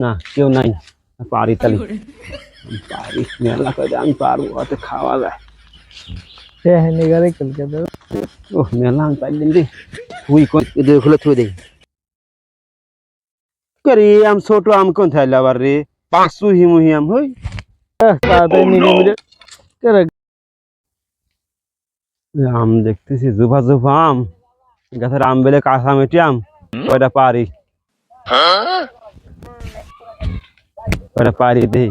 না কেউ নাই পারি তালি। পারি মেলা করে আমি পারব অত খাওয়া যায়। হ্যাঁ হ্যাঁ নিগারে কালকে ও মেলা আমি পাইলাম রে তুই কোন এদের খুলে থুই দেই। করি আম ছোট আম কোন থাইলে আবার রে? সুহি মুহি আম হই। আম দেখতেছি জুফা জুফা আম। গাছের আম বেলে কাঁচা মেটি আম। কয়টা পারি? কয়টা পারি দে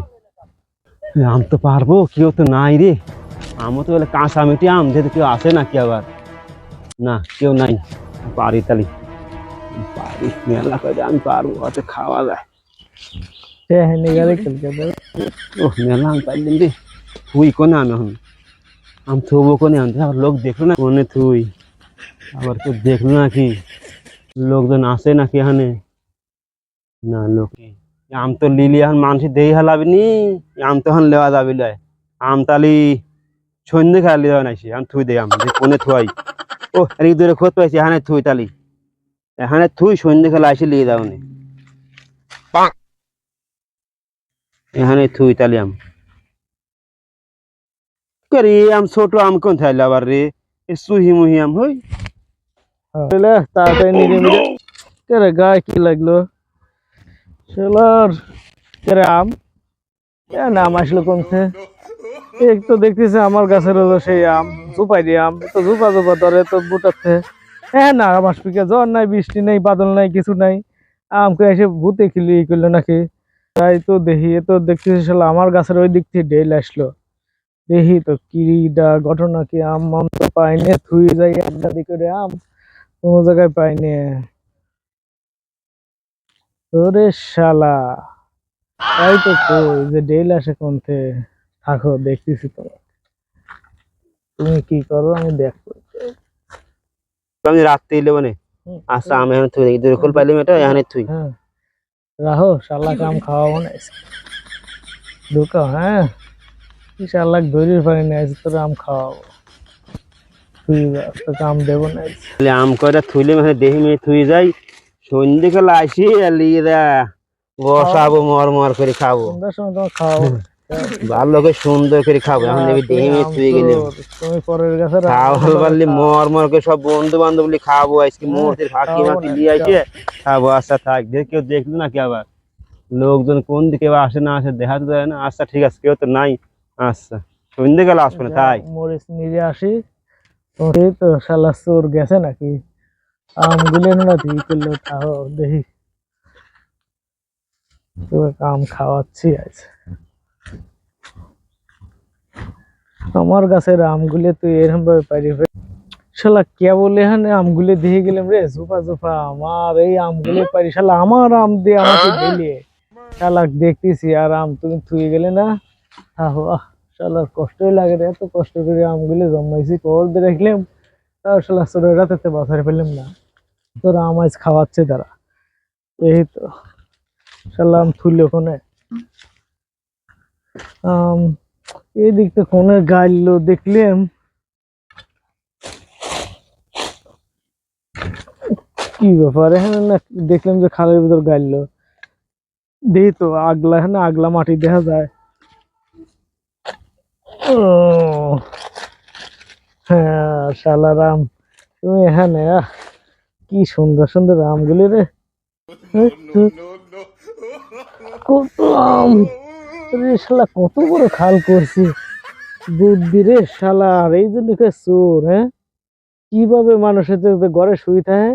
আম তো পারব কেউ তো নাই রে আমও তো বলে কাঁচা মেটি আম যেহেতু কেউ আসে নাকি আবার না কেউ নাই পারি তালি পারি মেলা করে আমি পারব অত খাওয়া যায় হ্যাঁ হ্যাঁ নিগারে কালকে দেবো ও মেলা আমি পাইলাম রে তুই কোনে আমি এখন আমি থুবো কোনে আনতে আবার লোক দেখল না কোনে থুই আবার কেউ দেখল নাকি লোকজন আসে নাকি এখানে না লোক আম তো লিলি এখন মানুষ দেই হালাবি নি আম তো এখন লেওয়া যাবি লয়। আম তালি সন্ধ্যে খেলা লিওয়া নাইছি আমি থুই দেই আম কোনে থুয়াই। ও এদিকে দূরে খোঁজ পাইছি এখানে থুই তালি। এখানে থুই সন্ধ্যে খেলা আসি লিয়ে যাও নি। এখানে থুই তালি আম। করি আম ছোট আম কোন থাইলে আবার রে? এ সুহি মুহি আম হই। তাহলে তাড়াতাড়ি মিলে করে গায়ে কি লাগল? চলার করে আম নাম আসলো কোনছে? এক তো দেখতেছে আমার গাছের হলো সেই আম, জুপাই দিয়ে আম। তো জুপা জুপা ধরে তো বুটাচ্ছে হ্যাঁ না আমার পিকে জ্বর নাই, বৃষ্টি নেই, বাদল নাই, কিছু নাই। আমকে এসে ভূতে খিলি করল নাকি? তাই তো দেখি, এ তো দেখতেছি শালা আমার গাছের ওই দিক থেকে ডেল আসলো। দেখি তো কিডা ঘটনা কি? আম আম তো পাইনি থুই যাই আড্ডা করে আম। কোনো জায়গায় পাইনি। ওরে শালা। তাই তো কই যে ডেল আসে কোনতে থাকো দেখতেছি তো তুমি কি করো আমি দেখব আমি রাত্রে এলে মানে? আচ্ছা আমি এখানে থুই দেখি দূরে খোল পাইলাম এটা এখানে থুই। হ্যাঁ। রাহো শালা কাম খাওয়াবো না ঢুকাও হ্যাঁ। কি শালা ধৈর্য পারি না আজ তোর আম খাওয়াবো। তুই তো কাম দেবো না। আম কয়টা থুইলে মানে দেহি মেয়ে থুই যাই। সন্ধ্যে খেলা আসি লিয়ে বসাবো মর মর করে খাব। না। ভালো করে সুন্দর করে খাব। এখন গেলে খাওয়াল পারলে মর মর করে সব বন্ধু বান্ধব খাব আজকে মুহূর্তের ফাঁকি ফাঁকি দিয়ে আসে খাব আচ্ছা থাক দেখে কেউ দেখল নাকি আবার? লোকজন কোন দিকে আসে না আসে দেখা যায় না। আচ্ছা ঠিক আছে কেউ তো নাই। আচ্ছা সন্ধ্যে গেলে আসবে না তাই। মরিচ নিজে আসি। তো শালা চোর গেছে নাকি? আম গুলে না তুই করল তাও দেখি। আম খাওয়াচ্ছি আজ। আমার গাছের আমগুলো তুই এরকম ভাবে পারি। শালা বলে এখানে আমগুলো দিয়ে গেলাম রে জুপা জুপা আমার এই আমগুলো পারি, শালা, আমার আম দিয়ে আমাকে দিলে শালা, দেখতেছি আর আম তুমি থুয়ে গেলে না? আহো শালার কষ্টই লাগে রে, এত কষ্ট করে আমগুলো জন্মাইছি কল দিয়ে রাখলাম। রাতে বাসারে পেলাম না। তোরা আম আজ খাওয়াচ্ছে তারা। এই তো। থুইলে ওখানে এই কোনে গাইলো, দেখলাম। কি ব্যাপার? এখানে না দেখলাম যে খালের ভিতর গাইলো। দেখি তো, আগলা, এখানে আগলা মাটি দেখা যায়। হ্যাঁ শালারাম তুমি এখানে কি সুন্দর সুন্দর আমগুলি রে। হ্যাঁ, হ্যাঁ। কত আম। রে শালা কত বড় খাল করছি। বুদ্ধি রে শালা আর এই জন্য চোর হ্যাঁ? কীভাবে মানুষের যে যে ঘরে শুই থাকে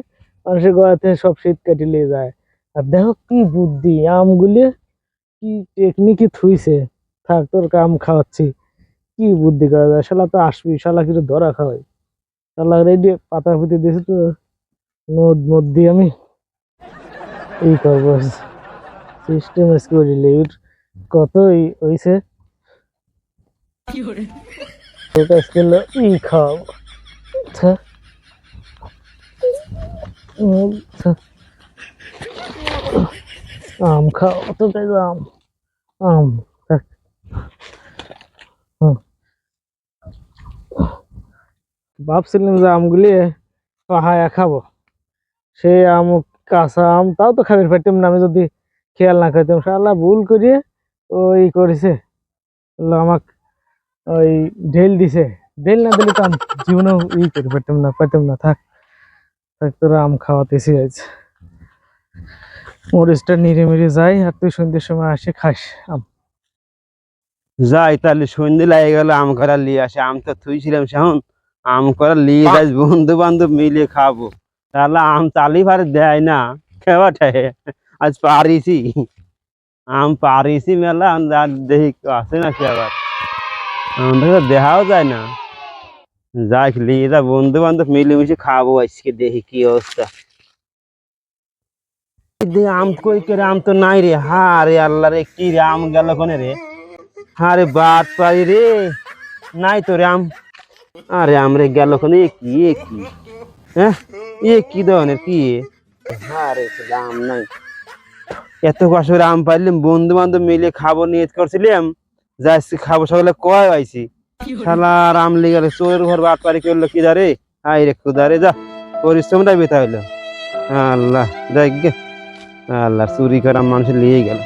মানুষের ঘরে থেকে সব শীত কেটে নিয়ে যায়। আর দেখো কি বুদ্ধি আমগুলি কি টেকনিকই থুইছে। থাক তোর কাম খাওয়াচ্ছি। কি বুদ্ধি করা যায়? শালা তো আসবি শালা কিছু ধরা খাওয়াই। শালা রেডি পাতা ফুটি দিয়েছে তো। নদ মদ দিয়ে আমি এই করব। সিস্টেম করে লিউট কত ই- হইছে? ওটা স্কেল ই খাও। আচ্ছা। আম খাও তো আম। আম থাক। হুম। ভাবছিলাম যে আমগুলি পাহায়া খাব। সে আম, কাঁচা আম, তাও তো খাবার পাইতাম না, আমি যদি খেয়াল না করতাম। শালা ভুল করিয়ে ওই করেছে। আমাকে ওই ঢেল দিছে। ঢেল না দিলে তো আমি জীবনেও ই করে পারতাম না পারতাম না। থাক থাক, তোরা আম খাওয়াতেছি আজ। মরিচটা নিরে মিরে যাই আর তুই সন্ধ্যের সময় আসে খাস আম। যাই তাহলে সন্ধ্যে লাগে গেল আম করা নিয়ে আসে। আম তো থুইছিলাম সেখন আম করা নিয়ে যাই বন্ধু বান্ধব মিলিয়ে খাব। তাহলে আম তালি ভারে দেয় না। খেওয়াটাই আজ পারিছি আম পারিছি মেলা দেখি আসে না আমাদের তো দেখাও যায় না। যাই নিয়ে যা বন্ধু বান্ধব মিলেমিশে খাব আজকে দেখি কি অবস্থা। আম কই করে আম তো নাই রে। হা রে আল্লাহ রে কি রে আম গেল কোনে রে? আরে বাদ পাই রে। নাই তো রে আম। আরে আমরে গেল এ কি কি? হ্যাঁ? এ কি ধরনের, কি আরে আম নাই। এত কষ্ট আম পাইলাম বন্ধু বান্ধব মিলে খাব নিয়ে করছিলাম যাচ্ছি খাব সকালে কয় আইছি? শালার আম লিগে চোরের ঘর বাট পারি করল, কি দারে আই রে খুদারে, যা পরিশ্রমটা বেতা হইল। আল্লাহ দেখ। আল্লাহ, চুরি করা মানুষ লিয়ে গেল।